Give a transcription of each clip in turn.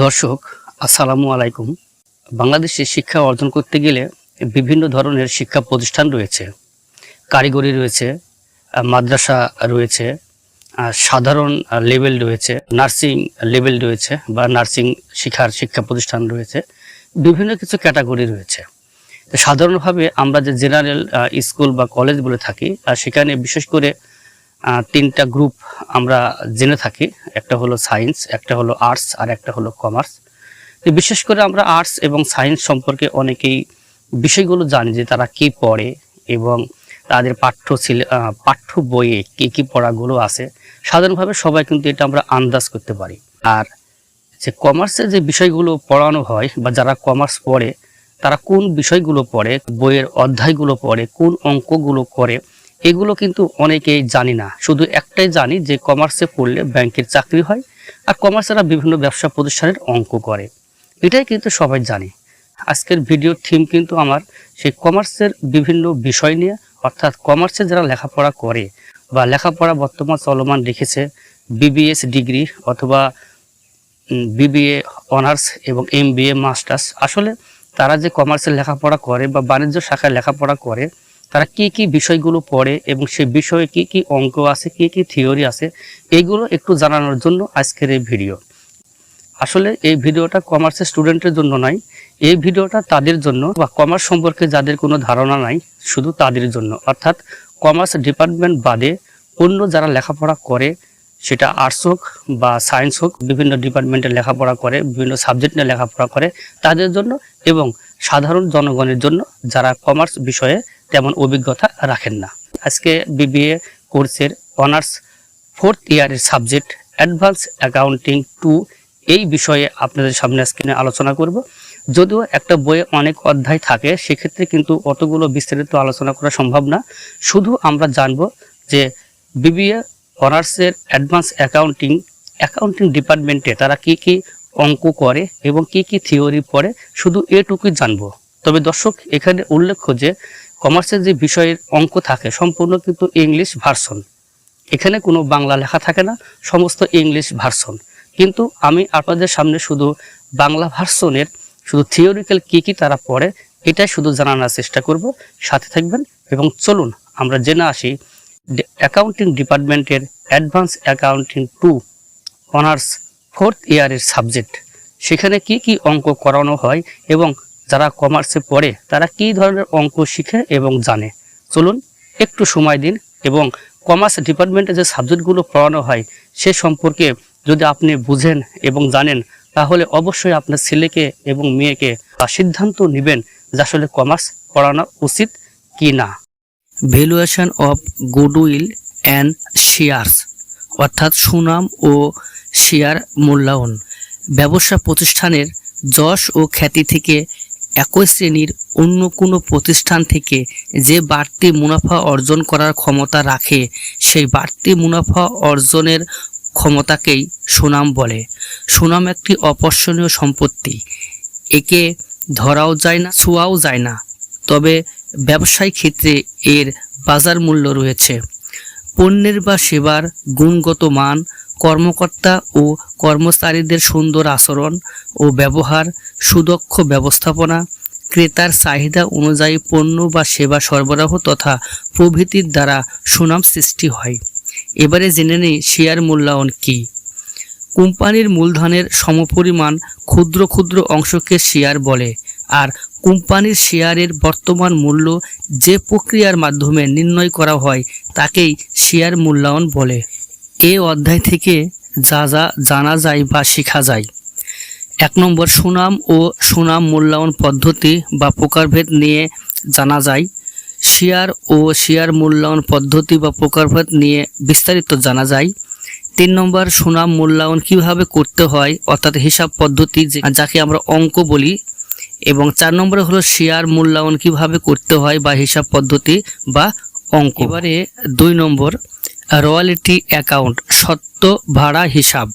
দর্শক, আসসালামু আলাইকুম। বাংলাদেশে শিক্ষা অর্জন করতে গেলে বিভিন্ন ধরনের শিক্ষা প্রতিষ্ঠান রয়েছে। কারিগরি রয়েছে, মাদ্রাসা রয়েছে সাধারণ লেভেল রয়েছে, নার্সিং লেভেল রয়েছে বা নার্সিং শিক্ষার শিক্ষা প্রতিষ্ঠান রয়েছে। বিভিন্ন কিছু ক্যাটাগরি রয়েছে। সাধারণভাবে আমরা যে জেনারেল স্কুল বা কলেজ বলে থাকি আর সেখানে বিশেষ করে তিনটা গ্রুপ আমরা জেনে থাকি। একটা হলো সায়েন্স একটা হলো আর্টস আর একটা হলো কমার্স বিশেষ করে আমরা আর্টস এবং সায়েন্স সম্পর্কে অনেকেই বিষয়গুলো জানি যে তারা কি পড়ে এবং তাদের পাঠ্য পাঠ্য বইয়ে কী কী পড়াগুলো আছে। সাধারণভাবে সবাই কিন্তু এটা আমরা আন্দাজ করতে পারি। আর যে কমার্সে যে বিষয়গুলো পড়ানো হয় বা যারা কমার্স পড়ে, তারা কোন বিষয়গুলো পড়ে, বইয়ের অধ্যায়গুলো পড়ে, কোন অঙ্কগুলো করে এগুলো কিন্তু অনেকেই জানি না। শুধু একটাই জানি যে কমার্সে পড়লে ব্যাংকের চাকরি হয় আর কমার্সেরা বিভিন্ন ব্যবসা প্রতিষ্ঠানের অঙ্ক করে। এটাই কিন্তু সবাই জানে। আজকের ভিডিও থিম কিন্তু আমার সেই কমার্সের বিভিন্ন বিষয় নিয়ে, অর্থাৎ কমার্সে যারা লেখাপড়া করে বা লেখাপড়া বর্তমান চলমান রেখেছে, বিবিএস ডিগ্রি অথবা বিবিএ অনার্স এবং এম বিএ মাস্টার্স, আসলে তারা যে কমার্সের লেখাপড়া করে বা বাণিজ্য শাখায় লেখাপড়া করে তারা কি কি বিষয়গুলো পড়ে এবং সেই বিষয়ে কি কি অঙ্ক আছে, কি কি থিওরি আছে এইগুলো একটু জানানোর জন্য আজকের এই ভিডিও। আসলে এই ভিডিওটা কমার্সের স্টুডেন্টের জন্য নয়, এই ভিডিওটা তাদের জন্য বা কমার্স সম্পর্কে যাদের কোনো ধারণা নাই, শুধু তাদের জন্য। অর্থাৎ কমার্স ডিপার্টমেন্ট বাদে অন্য যারা লেখাপড়া করে, সেটা আর্টস হোক বা সায়েন্স হোক, বিভিন্ন ডিপার্টমেন্টে লেখাপড়া করে, বিভিন্ন সাবজেক্ট নিয়ে লেখাপড়া করে, তাদের জন্য এবং সাধারণ জনগণের জন্য যারা কমার্স বিষয়ে তেমন অভিজ্ঞতা রাখেন না। আজকে বিবিএ কোর্সের অনার্স ফোর্থ ইয়ারের সাবজেক্ট অ্যাডভান্স অ্যাকাউন্টিং টু এই বিষয়ে আপনাদের সামনে আজকে আলোচনা করব। যদিও একটা বইয়ে অনেক অধ্যায় থাকে, সেক্ষেত্রে কিন্তু অতগুলো বিস্তারিত আলোচনা করা সম্ভব না। শুধু আমরা জানব যে বিবিএ অনার্সের অ্যাডভান্স অ্যাকাউন্টিং অ্যাকাউন্টিং ডিপার্টমেন্টে তারা কি কি অঙ্ক করে এবং কি কি থিওরি পড়ে, শুধু এটুকুই জানব। তবে দর্শক, এখানে উল্লেখ্য যে কমার্সের যে বিষয়ের অঙ্ক থাকে, সম্পূর্ণ কিন্তু ইংলিশ ভার্সন এখানে কোনো বাংলা লেখা থাকে না, সমস্ত ইংলিশ ভার্সন কিন্তু আমি আপনাদের সামনে শুধু বাংলা ভার্সনের শুধু থিওরিক্যাল কি কি তারা পড়ে, এটাই শুধু জানানোর চেষ্টা করব। সাথে থাকবেন এবং চলুন আমরা জেনে আসি অ্যাকাউন্টিং ডিপার্টমেন্টের advance accounting two honours fourth ইয়ারের সাবজেক্ট সেখানে কি কি অঙ্ক করানো হয় এবং যারা কমার্সে পড়ে, তারা কি ধরনের অঙ্ক শিখে এবং জানে? চলুন একটু সময় দিন এবং কমার্স ডিপার্টমেন্টে যে সাবজেক্টগুলো পড়ানো হয়, সে সম্পর্কে যদি আপনি বুঝেন এবং জানেন, তাহলে অবশ্যই আপনার ছেলেকে এবং মেয়েকে সিদ্ধান্ত নেবেন যে আসলে কমার্স পড়ানো উচিত কি না valuation of goodwill and shares অর্থাৎ সুনাম ও শেয়ার মূল্যায়ন। ব্যবসা প্রতিষ্ঠানের যশ ও খ্যাতি থেকে একই শ্রেণির অন্য কোনো প্রতিষ্ঠান থেকে যে বাড়তি মুনাফা অর্জন করার ক্ষমতা রাখে, সেই বাড়তি মুনাফা অর্জনের ক্ষমতাকেই সুনাম বলে। সুনাম একটি অপর্শনীয় সম্পত্তি। একে ধরাও যায় না, ছোঁয়াও যায় না। তবে ব্যবসায়িক ক্ষেত্রে এর বাজার মূল্য রয়েছে। পণ্যের বা সেবার গুণগত মান কর্মকর্তা ও কর্মচারীদের সুন্দর আচরণ ও ব্যবহার, সুদক্ষ ব্যবস্থাপনা, ক্রেতার চাহিদা অনুযায়ী পণ্য বা সেবা সরবরাহ তথা প্রভৃতির দ্বারা সুনাম সৃষ্টি হয়। এবারে জেনে নেই শেয়ার মূল্যায়ন কী। কোম্পানির মূলধনের সমপরিমাণ ক্ষুদ্র ক্ষুদ্র অংশকে শেয়ার বলে আর কোম্পানির শেয়ারের বর্তমান মূল্য যে প্রক্রিয়ার মাধ্যমে নির্ণয় করা হয় তাকেই শেয়ার মূল্যায়ন বলে। এ অধ্যায় থেকে যা যা জানা যায় বা শেখা যায়। এক নম্বর, সুনাম ও সুনাম মূল্যায়ন পদ্ধতি বা প্রকারভেদ নিয়ে জানা যায়। শেয়ার ও শেয়ার মূল্যায়ন পদ্ধতি বা প্রকারভেদ নিয়ে বিস্তারিত জানা যায়। তিন নম্বর, সুনাম মূল্যায়ন কীভাবে করতে হয়, অর্থাৎ হিসাব পদ্ধতি যাকে আমরা অঙ্ক বলি। এবং চার নম্বরে হলো শেয়ার মূল্যায়ন কীভাবে করতে হয় বা হিসাব পদ্ধতি বা অঙ্ক। এবারে দুই নম্বর রয়্যালিটি অ্যাকাউন্ট, সত্য ভাড়া হিসাব।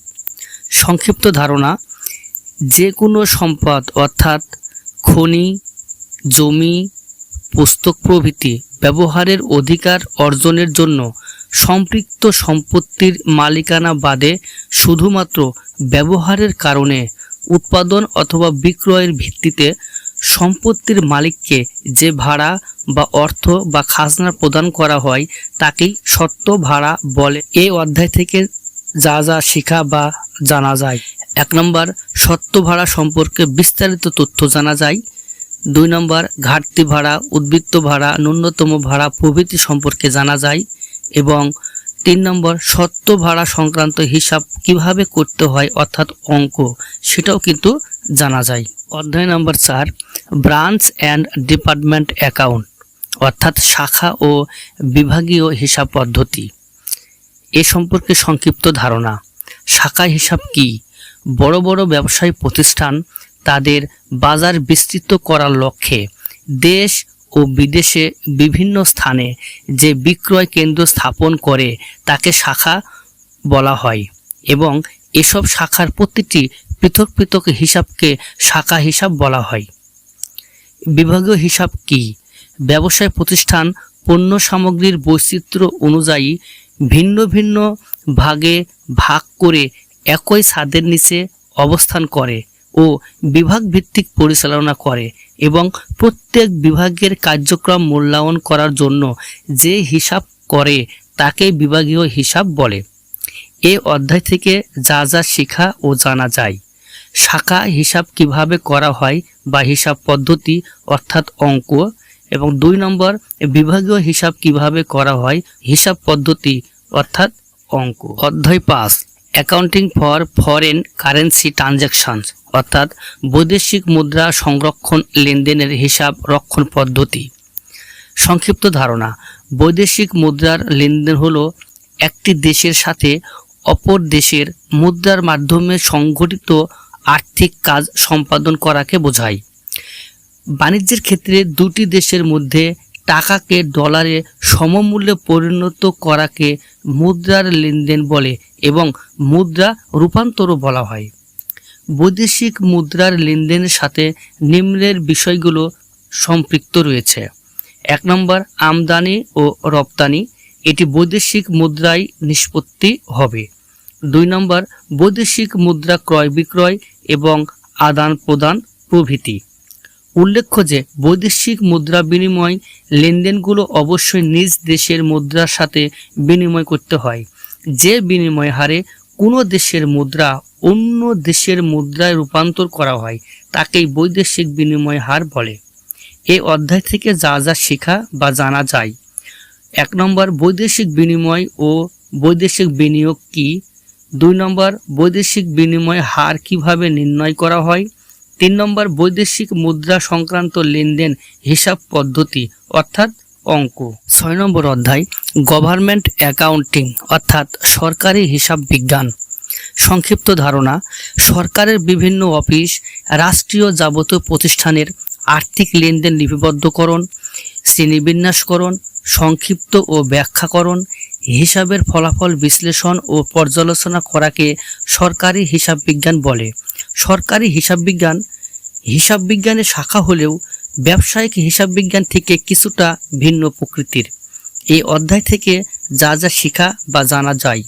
সংক্ষিপ্ত ধারণা যে কোনো সম্পদ অর্থাৎ খনি, জমি, পুস্তক প্রভৃতি ব্যবহারের অধিকার অর্জনের জন্য সম্পৃক্ত সম্পত্তির মালিকানা বাদে শুধুমাত্র ব্যবহারের কারণে উৎপাদন অথবা বিক্রয়ের ভিত্তিতে সম্পত্তির মালিককে যে ভাড়া বা অর্থ বা খাজনা প্রদান করা হয়, তাকেই সত্ত্ব ভাড়া বলে। এই অধ্যায় থেকে যা যা শেখা বা জানা যায়। এক নম্বর সত্ত্ব ভাড়া সম্পর্কে বিস্তারিত তথ্য জানা যায়। দুই নম্বর, ঘাটতি ভাড়া, উদ্বৃত্ত ভাড়া, ন্যূনতম ভাড়া প্রভৃতি সম্পর্কে জানা যায়। এবং তিন নম্বর সত্ত্ব ভাড়া সংক্রান্ত হিসাব কীভাবে করতে হয় অর্থাৎ অঙ্ক, সেটাও কিন্তু জানা যায়। অধ্যায় নম্বর চার, ব্রাঞ্চ অ্যান্ড ডিপার্টমেন্ট অ্যাকাউন্ট, অর্থাৎ শাখা ও বিভাগীয় হিসাব পদ্ধতি। এ সম্পর্কে সংক্ষিপ্ত ধারণা। শাখা হিসাব কি? বড় বড় ব্যবসায়ী প্রতিষ্ঠান তাদের বাজার বিস্তৃত করার লক্ষ্যে দেশ ও বিদেশে বিভিন্ন স্থানে যে বিক্রয় কেন্দ্র স্থাপন করে তাকে শাখা বলা হয় এবং এসব শাখার প্রতিটি পৃথক পৃথক হিসাবকে শাখা হিসাব বলা হয়। বিভাগীয় হিসাব কি? ব্যবসায় প্রতিষ্ঠান পণ্য সামগ্রীর বৈচিত্র্য অনুযায়ী ভিন্ন ভিন্ন ভাগে ভাগ করে একই ছাদের নিচে অবস্থান করে ও বিভাগ ভিত্তিক পরিচালনা করে এবং প্রত্যেক বিভাগের কার্যক্রম মূল্যায়ন করার জন্য যে হিসাব করে তাকে বিভাগীয় হিসাব বলে। এ অধ্যায় থেকে যা যা শেখা ও জানা যায়। শাখা হিসাব কীভাবে করা হয় বা হিসাব পদ্ধতি অর্থাৎ অঙ্ক এবং দুই নম্বর, বিভাগীয় হিসাব কীভাবে করা হয়, হিসাব পদ্ধতি অর্থাৎ অঙ্ক। অধ্যায় পাঁচ accounting for foreign currency transactions অর্থাৎ বৈদেশিক মুদ্রা সংরক্ষণ লেনদেনের হিসাব রক্ষণ পদ্ধতি। সংক্ষিপ্ত ধারণা, বৈদেশিক মুদ্রার লেনদেন হলো একটি দেশের সাথে অপর দেশের মুদ্রার মাধ্যমে সংঘটিত আর্থিক কাজ সম্পাদন করাকে বোঝায়। বাণিজ্যের ক্ষেত্রে দুটি দেশের মধ্যে টাকাকে ডলারে সমমূল্যে পরিণত করাকে মুদ্রার লেনদেন বলে এবং মুদ্রা রূপান্তরও বলা হয়। বৈদেশিক মুদ্রার লেনদেনের সাথে নিম্নের বিষয়গুলো সম্পৃক্ত রয়েছে। এক নম্বর, আমদানি ও রপ্তানি, এটি বৈদেশিক মুদ্রায় নিষ্পত্তি হবে। দুই নম্বর, বৈদেশিক মুদ্রা ক্রয় বিক্রয় এবং আদান প্রদান প্রভৃতি। উল্লেখ্য যে, বৈদেশিক মুদ্রা বিনিময় লেনদেনগুলো অবশ্যই নিজ দেশের মুদ্রার সাথে বিনিময় করতে হয়। যে বিনিময় হারে কোনো দেশের মুদ্রা অন্য দেশের মুদ্রায় রূপান্তর করা হয়, তাকেই বৈদেশিক বিনিময় হার বলে। এই অধ্যায় থেকে যা যা শেখা বা জানা যায়। এক নম্বর, বৈদেশিক বিনিময় ও বৈদেশিক বিনিয়োগ কি? দুই নম্বর, বৈদেশিক বিনিময় হার কীভাবে নির্ণয় করা হয়? তিন নম্বর, বৈদেশিক মুদ্রা সংক্রান্ত লেনদেন হিসাব পদ্ধতি, অর্থাৎ অঙ্ক। ছয় নম্বর অধ্যায়, গভর্নমেন্ট অ্যাকাউন্টিং, অর্থাৎ সরকারি হিসাব বিজ্ঞান। সংক্ষিপ্ত ধারণা, সরকারের বিভিন্ন অফিস, রাষ্ট্রীয় যাবতীয় প্রতিষ্ঠানের আর্থিক লেনদেন লিপিবদ্ধকরণ, শ্রেণীবিন্যাসকরণ, সংক্ষিপ্ত ও ব্যাখ্যাকরণ হিসাবের ফলাফল বিশ্লেষণ ও পর্যালোচনা করাকে সরকারি হিসাব বিজ্ঞান বলে। সরকারি হিসাব বিজ্ঞান, হিসাব বিজ্ঞানের শাখা হলেও ব্যবসায়িক হিসাব বিজ্ঞান থেকে কিছুটা ভিন্ন প্রকৃতির। এই অধ্যায় থেকে যা যা শেখা বা জানা যায়।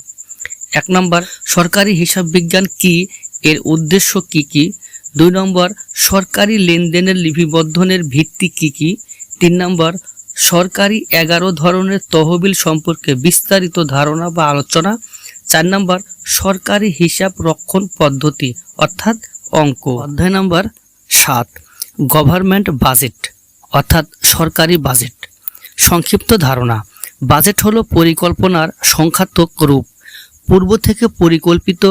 এক নম্বর, সরকারি হিসাব বিজ্ঞান কি? এর উদ্দেশ্য কি কি? দুই নম্বর, সরকারি লেনদেনের লিপিবদ্ধনের ভিত্তি কি কি? তিন নম্বর সরকারি এগারো ধরনের তহবিল সম্পর্কে বিস্তারিত ধারণা বা আলোচনা, চার নম্বর সরকারি হিসাব রক্ষণ পদ্ধতি, অর্থাৎ অঙ্ক। অধ্যায় নম্বর সাত, গভর্নমেন্ট বাজেট, অর্থাৎ সরকারি বাজেট। সংক্ষিপ্ত ধারণা, বাজেট হলো পরিকল্পনার সংখ্যাত্মক রূপ। পূর্ব থেকে পরিকল্পিত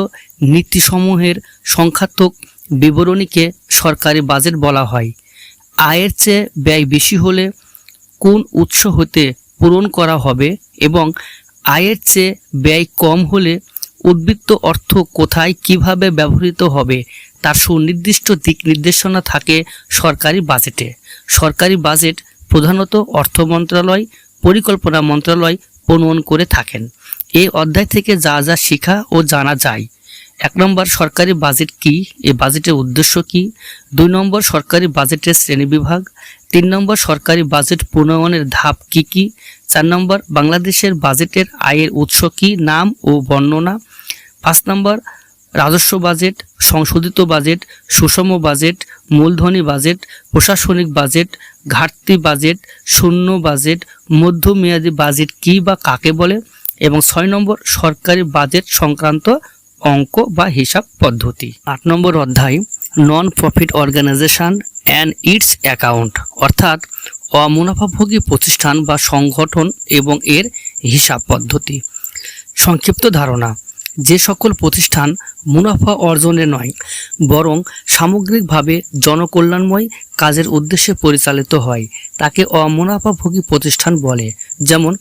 নীতিসমূহের সংখ্যাত্মক বিবরণীকে সরকারি বাজেট বলা হয়। আয়ের চেয়ে ব্যয় বেশি হলে কোন উৎস হতে পূরণ করা হবে এবং আয়ের চেয়ে ব্যয় কম হলে উদ্বৃত্ত অর্থ কোথায় কীভাবে ব্যবহৃত হবে তার সুনির্দিষ্ট দিক নির্দেশনা থাকে সরকারি বাজেটে। সরকারি বাজেট প্রধানত অর্থ মন্ত্রণালয়, পরিকল্পনা মন্ত্রণালয় প্রণয়ন করে থাকেন। এই অধ্যায় থেকে যা যা শেখা ও জানা যায়। এক নম্বর সরকারি বাজেট কি? এই বাজেটের উদ্দেশ্য কি? দুই নম্বর সরকারি বাজেটের শ্রেণি বিভাগ। তিন নম্বর সরকারি বাজেট প্রণয়নের ধাপ কি কি? চার নম্বর বাংলাদেশের বাজেটের আয়ের উৎস কি? নাম ও বর্ণনা। পাঁচ নম্বর রাজস্ব বাজেট সংশোধিত বাজেট সুষম বাজেট মূলধনী বাজেট প্রশাসনিক বাজেট ঘাটতি বাজেট শূন্য বাজেট মধ্যমেয়াদী বাজেট কী বা কাকে বলে? এবং ছয় নম্বর সরকারি বাজেট সংক্রান্ত অঙ্ক বা হিসাব পদ্ধতি। আট নম্বর অধ্যায় non profit organisation and its account অর্থাৎ অমুনাফাভোগী প্রতিষ্ঠান বা সংগঠন এবং এর হিসাব পদ্ধতি। সংক্ষিপ্ত ধারণা, যে সকল প্রতিষ্ঠান মুনাফা অর্জনে নয়, বরং সামগ্রিকভাবে জনকল্যাণময় কাজের উদ্দেশ্যে পরিচালিত হয়, তাকে অমুনাফাভোগী প্রতিষ্ঠান বলে। যেমন,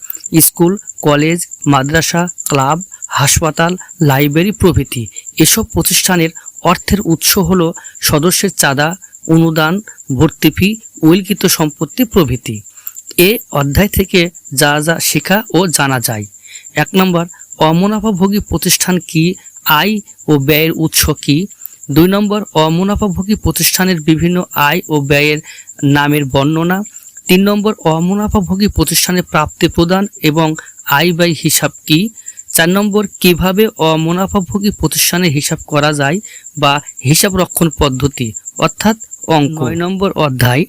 স্কুল, কলেজ, মাদ্রাসা, ক্লাব হাসপাতাল, লাইব্রেরি প্রভৃতি। এসব প্রতিষ্ঠানের অর্থের উৎস হল সদস্যের চাঁদা, অনুদান, ভর্তি ফি, উইলকৃত সম্পত্তি প্রভৃতি। এ অধ্যায় থেকে যা যা শেখা ও জানা যায়। এক নম্বর অমুনাফাভোগী প্রতিষ্ঠান কি, আয় ও ব্যয়ের উৎস কি? দুই নম্বর অমুনাফাভোগী প্রতিষ্ঠানের বিভিন্ন আয় ও ব্যয়ের নামের বর্ণনা। তিন নম্বর অমুনাফাভোগী প্রতিষ্ঠানের প্রাপ্তি প্রদান এবং আয় ব্যয় হিসাব কি? চার নম্বর, কীভাবে অমুনাফাভোগী প্রতিষ্ঠানের হিসাব করা যায় বা হিসাব রক্ষণ পদ্ধতি, অর্থাৎ অঙ্ক। নয় নম্বর অধ্যায়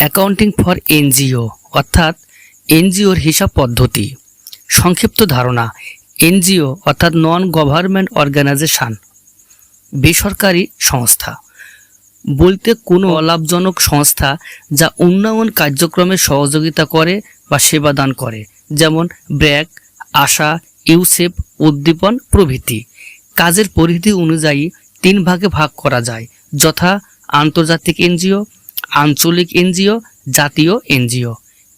অ্যাকাউন্টিং ফর এনজিও অর্থাৎ এনজিওর হিসাব পদ্ধতি। সংক্ষিপ্ত ধারণা এনজিও অর্থাৎ নন গভর্নমেন্ট অর্গানাইজেশন বেসরকারি সংস্থা। বলতে কোনো অলাভজনক সংস্থা যা উন্নয়ন কার্যক্রমে সহযোগিতা করে বা সেবা দান করে, যেমন ব্র্যাক, আশা ইউসেফ উদ্দীপন প্রভৃতি। কাজের পরিধি অনুযায়ী তিন ভাগে ভাগ করা যায়। যথা আন্তর্জাতিক এনজিও, আঞ্চলিক এনজিও, জাতীয় এনজিও।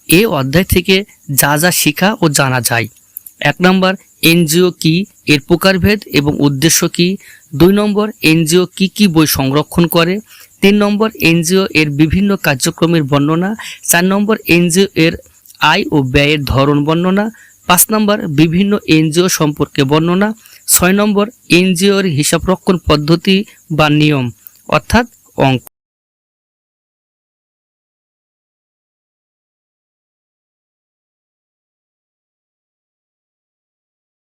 এ অধ্যায় থেকে যা যা শেখা ও জানা যায়। এক নম্বর, এনজিও কি, এর প্রকারভেদ এবং উদ্দেশ্য কি? দুই নম্বর, এনজিও কি কি বই সংরক্ষণ করে? তিন নম্বর, এনজিও এর বিভিন্ন কার্যক্রমের বর্ণনা। চার নম্বর, এনজিও এর আয় ও ব্যয়ের ধরন বর্ণনা। পাঁচ নম্বর, বিভিন্ন এনজিও সম্পর্কে বর্ণনা। ছয় নম্বর, এনজিওর হিসাব রক্ষণ পদ্ধতি বা নিয়ম, অর্থাৎ অঙ্ক।